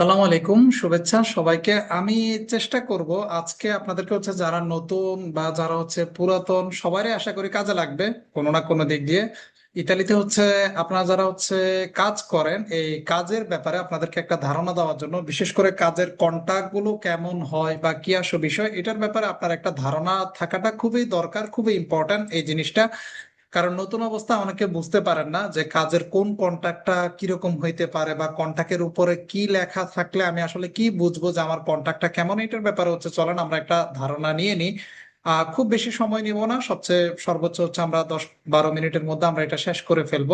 সালাম আলাইকুম, শুভেচ্ছা। সবাইকে আমি চেষ্টা করব আজকে আপনাদেরকে হচ্ছে যারা নতুন বা যারা হচ্ছে পুরাতন, সবারই আশা করি কাজে লাগবে কোনো না কোনো দিক দিয়ে। ইতালিতে হচ্ছে আপনারা যারা হচ্ছে কাজ করেন, এই কাজের ব্যাপারে আপনাদেরকে একটা ধারণা দেওয়ার জন্য, বিশেষ করে কাজের কন্টাক্টগুলো কেমন হয় বা কি আসো বিষয়, এটার ব্যাপারে আপনার একটা ধারণা থাকাটা খুবই দরকার, খুবই ইম্পর্ট্যান্ট এই জিনিসটা। কারণ নতুন অবস্থা অনেকে বুঝতে পারেন না যে কাজের কোন কন্ট্রাক্টটা কীরকম হইতে পারে বা কন্ট্রাক্টের উপরে কি লেখা থাকলে আমি আসলে কি বুঝব যে আমার কন্ট্রাক্টটা কেমন? এটার ব্যাপারে হচ্ছে চলেন আমরা একটা ধারণা নিয়ে নিই। খুব বেশি সময় নিব না। সবচেয়ে সর্বোচ্চ হচ্ছে আমরা দশ বারো মিনিটের মধ্যে আমরা এটা শেষ করে ফেলব।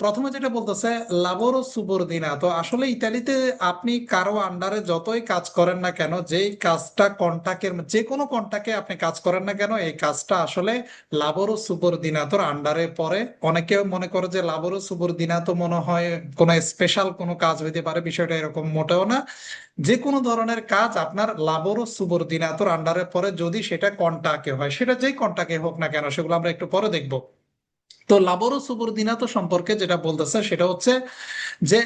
প্রথমে যেটা বলতেছে, লাবোরো সুবর্দিনা তো আসলে ইতালিতে আপনি কারও আন্ডারে যতই কাজ করেন না কেন, যেই কাজটা কন্টাকের যে কোনো কন্টাকে আপনি কাজ করেন না কেন, এই কাজটা আসলে লাবোরো সুবর্দিনাতোর আন্ডারে পড়ে। অনেকে মনে করে যে লাবোরো সুবর্দিনাতো মনে হয় কোনো স্পেশাল কোনো কাজ হইতে পারে, বিষয়টা এরকম মোটেও না। যে কোনো ধরনের কাজ আপনার লাবোরো সুবর্দিনাতোর আন্ডারে পড়ে, যদি সেটা কন্টাকে হয়। সেটা যেই কন্টাকে হোক না কেন, সেগুলো আমরা একটু পরে দেখব। তো লাবোরো সুবর্দিনাতো সম্পর্কে যেটা বলতেছে সেটা হচ্ছে যে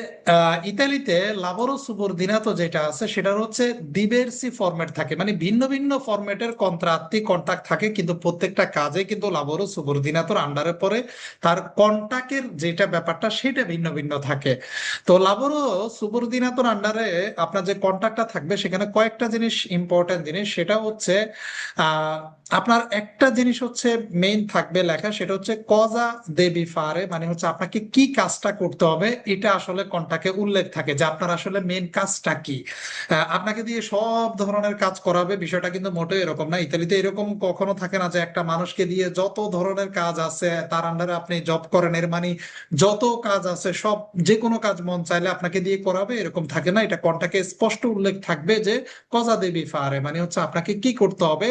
ইতালিতে লাবোরো সুবর্দিনাতো যেটা আছে, সেটার হচ্ছে ডিবেরসি ফরম্যাট থাকে। মানে ভিন্ন ভিন্ন ফরম্যাটের কন্ট্রাক্টি কন্ট্রাক্ট থাকে, কিন্তু প্রত্যেকটা কাজে কিন্তু লাবোরো সুবর্দিনাতোর আন্ডারে পড়ে। তার কন্ট্রাক্টের যেটা ব্যাপারটা, সেটা ভিন্ন ভিন্ন থাকে। তো লাবোরো সুবর্দিনাতোর আন্ডারে আপনার যে কন্ট্রাক্টটা থাকবে, সেখানে কয়েকটা জিনিস ইম্পর্টেন্ট জিনিস। সেটা হচ্ছে আপনার একটা জিনিস হচ্ছে মেইন থাকবে লেখা, সেটা হচ্ছে কজা দেবি ফারে মানে হচ্ছে আপনাকে কি কাজটা করতে হবে, এটা আসলে কোনটাকে উল্লেখ থাকে, যে আপনার আসলে মেইন কাজটা কি? আপনাকে দিয়ে সব ধরনের কাজ করাবে, বিষয়টা কিন্তু মোটেও এরকম না। ইতালিতে এরকম কখনো থাকে না যে একটা মানুষকে দিয়ে যত ধরনের কাজ আছে, তার আন্ডারে আপনি জব করেন, এর মানে যত কাজ আছে, সব, যে কোনো কাজ মন চাইলে আপনাকে দিয়ে করাবে, এরকম থাকে না? এটা কোনটাকে স্পষ্ট উল্লেখ থাকবে যে কজা দেবী ফারে মানে হচ্ছে আপনাকে কি করতে হবে?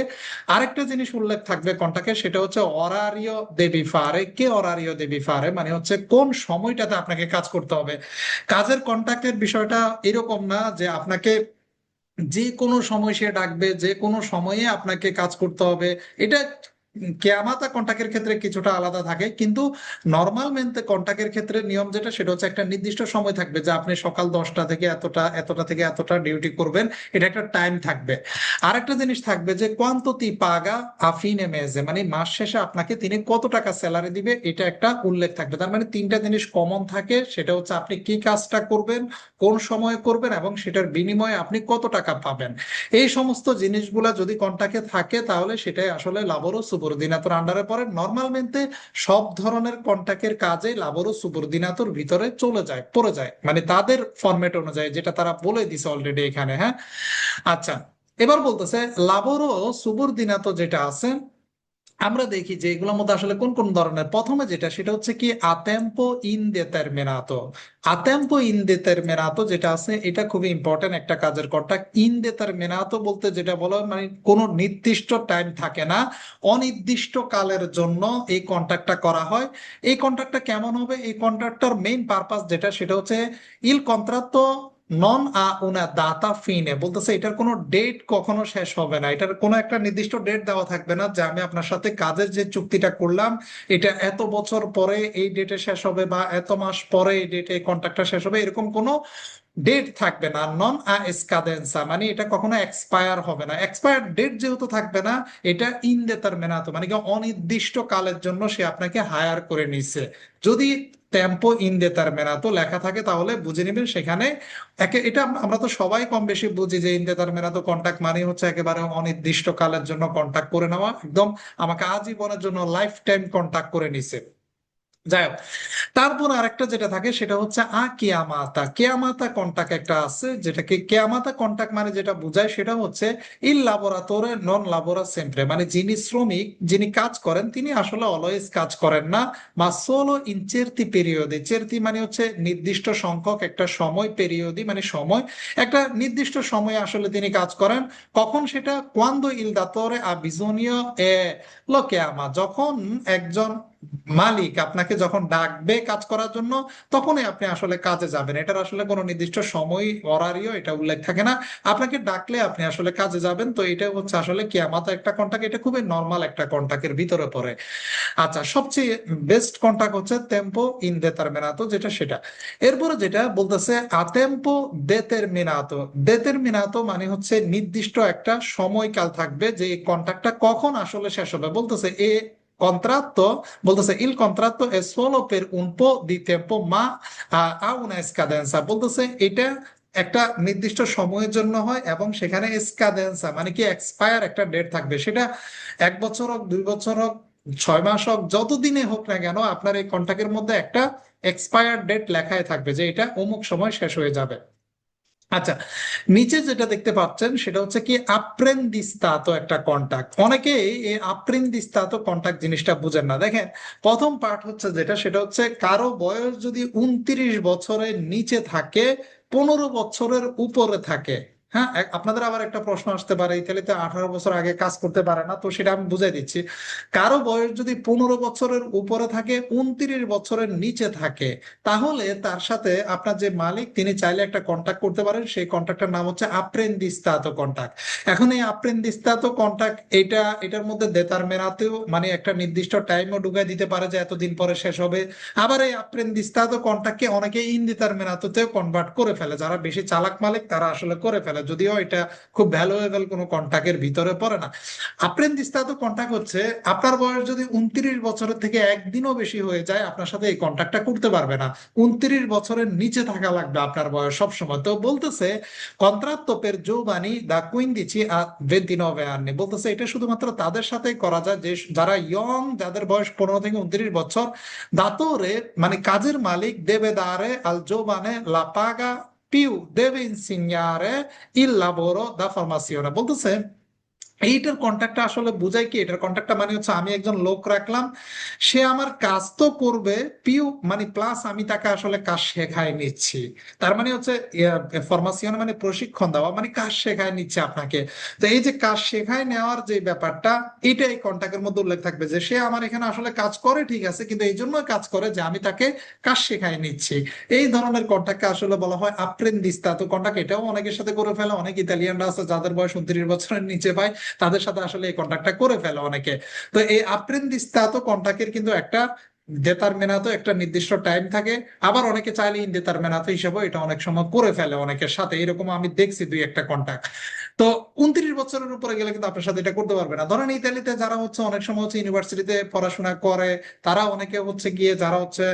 আরেকটা জিনিস উল্লেখ থাকবে কোনটাকে, সেটা হচ্ছে অরারিও দেবী ফারে কে অরারিও দেবী ফারে? মানে হচ্ছে কোন সময়টাতে আপনাকে কাজ করতে হবে? কাজের কন্ট্যাক্টের বিষয়টা এরকম না যে আপনাকে যে কোনো সময় সে ডাকবে, যে কোনো সময়ে আপনাকে কাজ করতে হবে। এটা কেয়ামাতা কন্টাক্টের ক্ষেত্রে কিছুটা আলাদা থাকে, কিন্তু নর্মাল মেনতে কন্টাক্টের ক্ষেত্রে নিয়ম যেটা, সেটা হচ্ছে একটা নির্দিষ্ট সময় থাকবে, যে আপনি সকাল দশটা থেকে এতটা এতটা থেকে এতটা ডিউটি করবেন, এটা একটা টাইম থাকবে। আর একটা জিনিস থাকবে যে, কোয়ান্ততি পাগা আফিনে মেজে মানে মাস শেষে আপনাকে তিনি কত টাকা স্যালারি দিবে, এটা একটা উল্লেখ থাকবে। তার মানে তিনটা জিনিস কমন থাকে, সেটা হচ্ছে আপনি কি কাজটা করবেন, কোন সময়ে করবেন, এবং সেটার বিনিময়ে আপনি কত টাকা পাবেন। এই সমস্ত জিনিসগুলা যদি কন্টাক্টে থাকে, তাহলে সেটাই আসলে লাভরও সুবর্দিনাতর আন্ডারে পড়ে মেনতে সব ধরনের কন্ট্যাক্টের কাজে লাবরো সুবর্দিনাতর ভিতরে চলে যায়, পড়ে যায়। মানে তাদের ফরম্যাট অনুযায়ী, যেটা তারা বলে দিছে অলরেডি এখানে হ্যাঁ? আচ্ছা এবার বলতেছে লাবোরো সুবর্দিনাতো যেটা আছে আমরা দেখি যে এগুলোর মধ্যে আসলে কোন কোন ধরনের? প্রথমে যেটা, সেটা হচ্ছে কি আতেম্পো ইন দেতারমিনাতো আতেম্পো ইন দেতারমিনাতো যেটা আছে, এটা খুবই ইম্পর্টেন্ট একটা কাজের কন্ট্রাক্ট ইন দেতার দেতারমিনাতো বলতে যেটা বলো মানে কোনো নির্দিষ্ট টাইম থাকে না, অনির্দিষ্ট কালের জন্য এই কন্ট্রাক্টটা করা হয়। এই কন্ট্রাক্টটা কেমন হবে? এই কন্ট্রাক্টটার মেইন পারপাস যেটা, সেটা হচ্ছে ইল কন্ট্রাক্টো নন আ উনা দাতা ফিনে বলতেছে, এটার কোনো ডেট কখনো শেষ হবে না। এটার কোনো একটা নির্দিষ্ট ডেট দেওয়া থাকবে না, যে আমি আপনার সাথে কাজের যে চুক্তিটা করলাম, এটা এত বছর পরে এই ডেটে শেষ হবে বা এত মাস পরে এই ডেটে কন্ট্রাক্টটা শেষ হবে, এরকম কোনো ডেট থাকবে না। নন আ এসকাদেন্সা মানে এটা কখনো এক্সপায়ার হবে না। এক্সপায়ার ডেট যেহেতু থাকবে না, এটা ইনডেটারমিনাতো মানে কি অনির্দিষ্ট কালের জন্য সে আপনাকে হায়ার করে নিছে। যদি টেম্পো ইন তো লেখা থাকে, তাহলে বুঝে নেবেন সেখানে একে, এটা আমরা তো সবাই কম বেশি বুঝি যে ইন তো কন্ট্যাক্ট মানে হচ্ছে একেবারে অনির্দিষ্ট কালের জন্য কন্ট্যাক্ট করে নেওয়া। একদম আমাকে আজীবনের জন্য লাইফ টাইম কন্ট্যাক্ট করে নিছে। যাই হোক। তারপর আরেকটা যেটা থাকে সেটা হচ্ছে আ কেয়ামাতা। কেয়ামাতা কন্টাক্ট একটা আছে যেটাকে, কেয়ামাতা কন্টাক্ট মানে যেটা বোঝায় সেটা হচ্ছে ইল লাবোরাতোরে নন লাবোরা সেম্প্রে মানে যিনি শ্রমিক, যিনি কাজ করেন, তিনি আসলে অলওয়েজ কাজ করেন না। মা সোলো ইন চেরতি পেরিয়দে চেরতি মানে হচ্ছে নির্দিষ্ট সংখ্যক একটা সময় পেরিয়দি মানে সময়। একটা নির্দিষ্ট সময়ে আসলে তিনি কাজ করেন। কখন সেটা? কোয়ান্দো ইল দাতরে আ বিজনীয় এ লো কেয়ামা। যখন একজন মালিক আপনাকে যখন ডাকবে কাজ করার জন্য, তখনই আপনি আসলে কাজে যাবেন। এটার আসলে কোনো নির্দিষ্ট সময় অরারিও এটা উল্লেখ থাকে না। আপনাকে ডাকলে আপনি আসলে কাজে যাবেন। তো এটা হচ্ছে আসলে কিয়ামাত একটা কন্টাক্ট এটা খুবই নর্মাল একটা কন্টাক্টের ভিতরে পড়ে। আচ্ছা সবচেয়ে বেস্ট কন্টাক্ট হচ্ছে টেম্পো ইন দেটারমিনাতো যেটা সেটা। এরপরে যেটা বলতেছে আতেম্পো দেতেরমিনাতো দেতেরমিনাতো মানে হচ্ছে নির্দিষ্ট একটা সময়কাল থাকবে যে এই কন্ট্রাক্টটা কখন আসলে শেষ হবে। বলতেছে, এ contratto বলতেছে il contratto è solo per un po' di tempo, ma ha ha una scadenza বলতেছে এটা একটা নির্দিষ্ট সময়ের জন্য হয়, এবং সেখানে স্কাদেন্সা মানে কি এক্সপায়ার একটা ডেট থাকবে। সেটা এক বছর হোক, দুই বছর হোক, ছয় মাস হোক যতদিনে হোক না কেন, আপনার এই কন্ট্রাক্টের মধ্যে একটা এক্সপায়ার ডেট লেখায় থাকবে, যে এটা অমুক সময় শেষ হয়ে যাবে। আচ্ছা নিচে যেটা দেখতে পাচ্ছেন সেটা হচ্ছে কি আপ্রেন্দিস্তাতো একটা কন্টাক্ট অনেকে এই আপ্রেন্দিস্তাতো কন্টাক্ট জিনিসটা বুঝেন না। দেখেন, প্রথম পার্ট হচ্ছে যেটা, সেটা হচ্ছে কারও বয়স যদি উনত্রিশ বছরের নিচে থাকে, পনেরো বছরের উপরে থাকে। হ্যাঁ আপনাদের আবার একটা প্রশ্ন আসতে পারে, ইতালিতে আঠারো বছর আগে কাজ করতে পারে না, তো সেটা আমি বুঝাই দিচ্ছি। কারও বয়স যদি পনেরো বছরের উপরে থাকে, উনত্রিশ বছরের নিচে থাকে, তাহলে তার সাথে আপনার যে মালিক, তিনি চাইলে একটা কন্ট্যাক্ট করতে পারেন, সেই কন্ট্রাক্টের নাম হচ্ছে আপ্রেন্দিস্তাতো কন্ট্যাক্ট এখন এই আপ্রেন্দিস্তাতো কন্ট্যাক্ট এটা, এটার মধ্যে দেতার মেনাতেও মানে একটা নির্দিষ্ট টাইমও ঢুকাই দিতে পারে যে এতদিন পরে শেষ হবে। আবার এই আপ্রেন্দিস্তাতো কন্ট্যাক্টকে অনেকে ইনদিতার মেনাতোতেও কনভার্ট করে ফেলে, যারা বেশি চালাক মালিক, তারা আসলে করে ফেলে। যদিও এটা খুব ভ্যালুয়েবল কোনো কন্ট্যাক্টের ভিতরে পড়ে না। আপ্রেন্দিস্তাতো কন্ট্যাক্ট হচ্ছে, আপনার বয়স যদি উনত্রিশ বছরের থেকে একদিনও বেশি হয়ে যায়, আপনার সাথে এই কন্ট্যাক্টটা করতে পারবে না। উনত্রিশ বছরের নিচে থাকা লাগবে আপনার বয়স সবসময়। তো বলতেছে per giovani da 15 a 29 anni বলতেছে, এটা শুধুমাত্র তাদের সাথে করা যায়, যে যারা ইয়ং যাদের বয়স পনেরো থেকে উনত্রিশ বছর, দাতরে মানে কাজের মালিক দেবে দারে আল la paga più deve insegnare il lavoro da formazione. Vuol dire এইটার কন্ট্রাক্টটা আসলে বুঝায় কি? এটার কন্ট্রাক্টটা মানে হচ্ছে আমি একজন লোক রাখলাম, সে আমার কাজ তো করবে, পিউ মানে প্লাস আমি তাকে আসলে কাজ শেখায় নিচ্ছি। তার মানে হচ্ছে ফরমাসিয়ন মানে প্রশিক্ষণ দেওয়া মানে কাজ শেখায় নিচ্ছে আপনাকে। তো এই যে কাজ শেখায় নেওয়ার যে ব্যাপারটা এটা এই কন্ট্রাক্টের মধ্যে উল্লেখ থাকবে যে সে আমার এখানে আসলে কাজ করে, ঠিক আছে, কিন্তু এই জন্য কাজ করে যে আমি তাকে কাজ শেখায় নিচ্ছি। এই ধরনের কন্ট্রাক্টকে আসলে বলা হয় আপ্রেন্দিস্তা তো কন্ট্রাক্ট এটাও অনেকের সাথে করে ফেলে, অনেক ইতালিয়ানরা আছে যাদের বয়স উনত্রিশ বছরের নিচে পায় তাদের সাথে আসলে এই কন্ট্রাক্টটা করে ফেলে অনেকে। তো এই আপ্রেন্দিস্তাতো কন্ট্রাক্টের কিন্তু একটা ডেটারমেনাতো একটা নির্দিষ্ট টাইম থাকে। আবার অনেকে চাইলে ইনদেতারমেনাতো হিসেবে এটা অনেক সময় করে ফেলে অনেকের সাথে। এরকম আমি দেখছি দুই একটা কন্ট্রাক্ট তো উনত্রিশ বছরের উপরে গেলে কিন্তু আপনার সাথে এটা করতে পারবে না। ধরেন ইতালিতে যারা হচ্ছে অনেক সময় হচ্ছে ইউনিভার্সিটিতে পড়াশোনা করে, তারা অনেকে হচ্ছে গিয়ে যারা হচ্ছে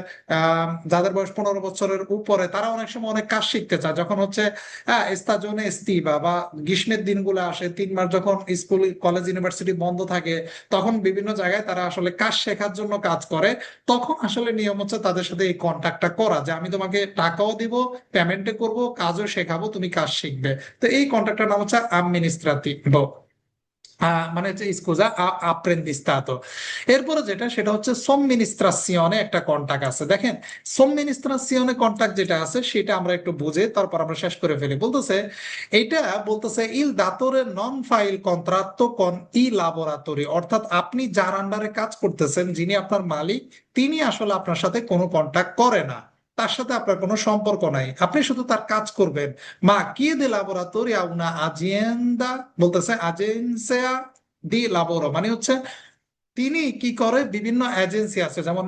যাদের বয়স পনেরো বছরের উপরে, তারা অনেক সময় অনেক কাজ শিখতে চায়। যখন হচ্ছে হ্যাঁ এস্তাজনে এস্তিবা বা গ্রীষ্মের দিনগুলো আসে, তিন মাস যখন স্কুল, কলেজ, ইউনিভার্সিটি বন্ধ থাকে, তখন বিভিন্ন জায়গায় তারা আসলে কাজ শেখার জন্য কাজ করে। তখন আসলে নিয়ম হচ্ছে তাদের সাথে এই কন্ট্যাক্টটা করা, যে আমি তোমাকে টাকাও দিব পেমেন্টে করব, কাজও শেখাবো, তুমি কাজ শিখবে। তো এই কন্ট্রাক্টটার নাম হচ্ছে amministrativo মানে হচ্ছে স্কুজা আপ্রেন্দিস্তাতো। এরপরে যেটা, সেটা হচ্ছে somministrazione একটা কন্টাক্ট আছে। দেখেন somministrazione কন্টাক্ট যেটা আছে, সেটা আমরা একটু বুঝে তারপর আমরা শেষ করে ফেলি। বলতেছে এটা বলতেছে, ইল datore নন ফাইল il contratto ই lavoratori অর্থাৎ আপনি যার আন্ডারে কাজ করতেছেন, যিনি আপনার মালিক, তিনি আসলে আপনার সাথে কোনো কন্টাক্ট করে না। তার সাথে আপনার কোনো সম্পর্ক নাই। আপনি শুধু তার কাজ করবেন। মা, কি দে লাবোরাতোরিয়া উনা আজিয়েন্দা বলতেছে আজেন্সিয়া দি লাবোর মানে হচ্ছে তিনি কি করে? বিভিন্ন এজেন্সি আছে, যেমন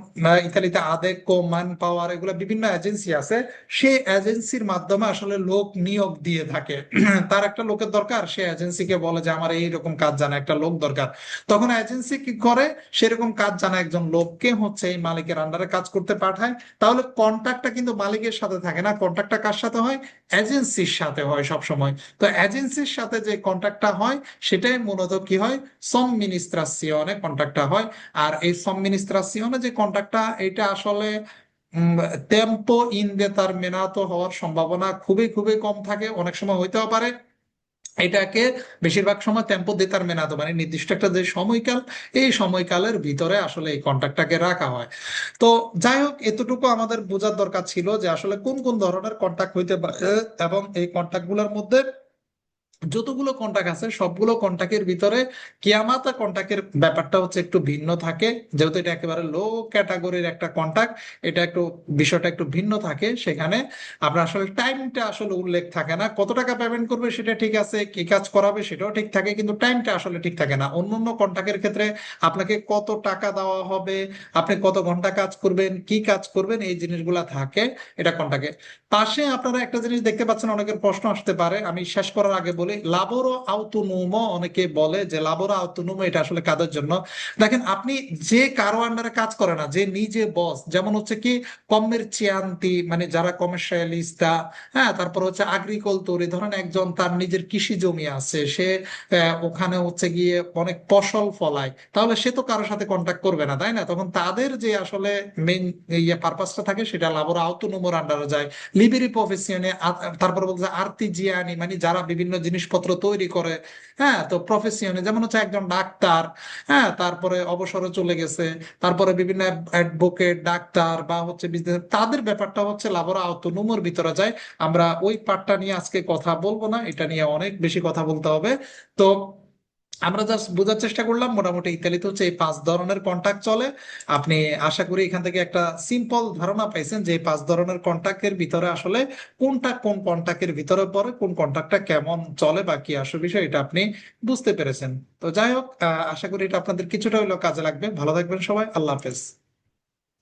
ইতালিতে আদেকো মান পাওয়ার, এগুলো বিভিন্ন এজেন্সি আছে। সেই এজেন্সির মাধ্যমে আসলে লোক নিয়োগ দিয়ে থাকে। তার একটা লোকের দরকার, সে এজেন্সিকে বলে যে, আমার এইরকম কাজ জানা, একটা লোক দরকার। তখন এজেন্সি কি করে? সেরকম কাজ জানা একজন লোককে হচ্ছে এই মালিকের আন্ডারে কাজ করতে পাঠায়। তাহলে কন্ট্রাক্টটা কিন্তু মালিকের সাথে থাকে না। কন্ট্রাক্টটা কার সাথে হয়? এজেন্সির সাথে হয় সব সময় তো এজেন্সির সাথে যে কন্ট্রাক্টটা হয়, সেটাই মূলত কি হয়? সমমিনিস্ট্রাসিওনে কন্ট্রাক্টটা হয়। আর এই সমমিনিস্ট্রাসিওনে যে কন্ট্রাক্টটা, এটা আসলে টেম্পো ইনদেটারমিনাতো হওয়ার সম্ভাবনা খুবই খুবই কম থাকে। অনেক সময় হইতেও পারে এটাকে বেশিরভাগ সময় টেম্পো দেটারমিনাতো মানে নির্দিষ্ট একটা যে সময়কাল, এই সময়কালের ভিতরে আসলে এই কন্ট্রাক্টটাকে রাখা হয়। তো যাই হোক, এতটুকু আমাদের বোঝার দরকার ছিল যে আসলে কোন কোন ধরনের কন্ট্রাক্ট হইতে পারে এবং এই কন্ট্রাক্টগুলোর মধ্যে যতগুলো কন্টাক্ট আছে, সবগুলো কন্টাক্টের ভিতরে কিয়ামাতা কন্টাক্টের ব্যাপারটা হচ্ছে একটু ভিন্ন থাকে। যেহেতু এটা একেবারে লো ক্যাটাগরির একটা কন্টাক্ট এটা একটু, বিষয়টা একটু ভিন্ন থাকে সেখানে। আপনার আসলে টাইমটা আসলে উল্লেখ থাকে না। কত টাকা পেমেন্ট করবে সেটা ঠিক আছে, কি কাজ করাবে সেটাও ঠিক থাকে, কিন্তু টাইমটা আসলে ঠিক থাকে না। অন্যান্য কন্টাক্টের ক্ষেত্রে আপনাকে কত টাকা দেওয়া হবে, আপনি কত ঘণ্টা কাজ করবেন, কি কাজ করবেন, এই জিনিসগুলা থাকে, এটা কন্টাক্টে পাশে আপনারা একটা জিনিস দেখতে পাচ্ছেন, অনেকের প্রশ্ন আসতে পারে, আমি শেষ করার আগে বলি লাবোরো আউটোনোমো অনেকে বলে যে লাবোরো আউটোনোমো এটা আসলে কাদের জন্য? দেখেন, আপনি যে কারও আন্ডারে কাজ করে না, যে নিজে বস যেমন হচ্ছে কি কমেরচিয়ান্তি মানে যারা কমার্শিয়ালিস্টা হ্যাঁ তারপর হচ্ছে আগ্রিকলতরি ধরেন একজন তার নিজের কৃষি জমি আছে, সে ওখানে হচ্ছে গিয়ে অনেক ফসল ফলায়, তাহলে সে তো কারোর সাথে কন্ট্যাক্ট করবে না, তাই না? তখন তাদের যে আসলে মেইন ইয়ে পারপাসটা থাকে, সেটা লাবোরো আউটোনোমোর আন্ডারে যায়। লিবেরি প্রফেশনে তারপর বলছে আর্তিজিয়ানি মানে যারা বিভিন্ন জিনিসপত্র তৈরি করে হ্যাঁ তো প্রফেশনে যেমন হচ্ছে একজন ডাক্তার হ্যাঁ তারপরে অবসরে চলে গেছে, তারপরে বিভিন্ন অ্যাডভোকেট ডাক্তার বা হচ্ছে বিজনেস তাদের ব্যাপারটা হচ্ছে লাবরা আওতনুমোর ভিতরে যায়। আমরা ওই পার্টটা নিয়ে আজকে কথা বলব না, এটা নিয়ে অনেক বেশি কথা বলতে হবে। তো আমরা জাস্ট বোঝার চেষ্টা করলাম, মোটামুটি ইতালিতে হচ্ছে এই পাঁচ ধরনের কন্ট্যাক্ট চলে। আপনি আশা করি এখান থেকে একটা সিম্পল ধারণা পাইছেন যে পাঁচ ধরনের কন্ট্যাক্টের ভিতরে আসলে কোনটা কোন কন্ট্যাক্টের ভিতরে পড়ে, কোন কন্ট্যাক্টটা কেমন চলে বা কি আসল বিষয়, এটা আপনি বুঝতে পেরেছেন। তো যাই হোক আশা করি এটা আপনাদের কিছুটা হলেও কাজে লাগবে। ভালো থাকবেন সবাই, আল্লাহ হাফেজ।